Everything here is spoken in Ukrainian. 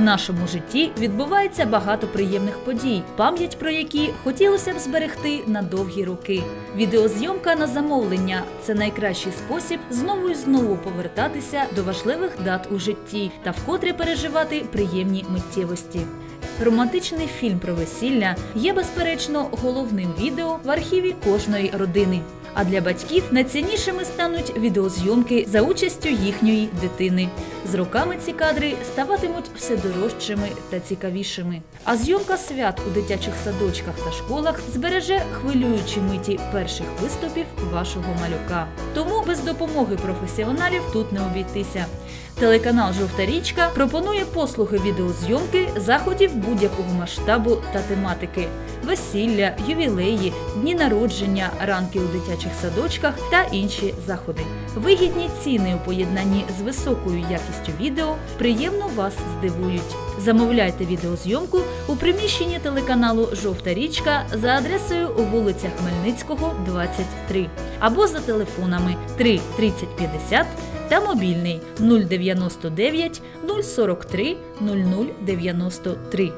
нашому житті відбувається багато приємних подій, пам'ять про які хотілося б зберегти на довгі роки. Відеозйомка на замовлення це найкращий спосіб знову і знову повертатися до важливих дат у житті та вкотре переживати приємні миттєвості. Романтичний фільм про весілля є безперечно головним відео в архіві кожної родини. А для батьків найціннішими стануть відеозйомки за участю їхньої дитини. З роками ці кадри ставатимуть все дорожчими та цікавішими. А зйомка свят у дитячих садочках та школах збереже хвилюючі миті перших виступів вашого малюка. Тому без допомоги професіоналів тут не обійтися. Телеканал Жовта річка пропонує послуги відеозйомки заходів будь-якого масштабу та тематики: весілля, ювілеї, дні народження, ранки у дитячих садочках та інші заходи. Вигідні ціни у поєднанні з високою якістю відео приємно вас здивують. Замовляйте відеозйомку у приміщенні телеканалу Жовта річка за адресою вулиця Хмельницького, 23 або за телефонами 3 30 50 та мобільний 099 043 0093.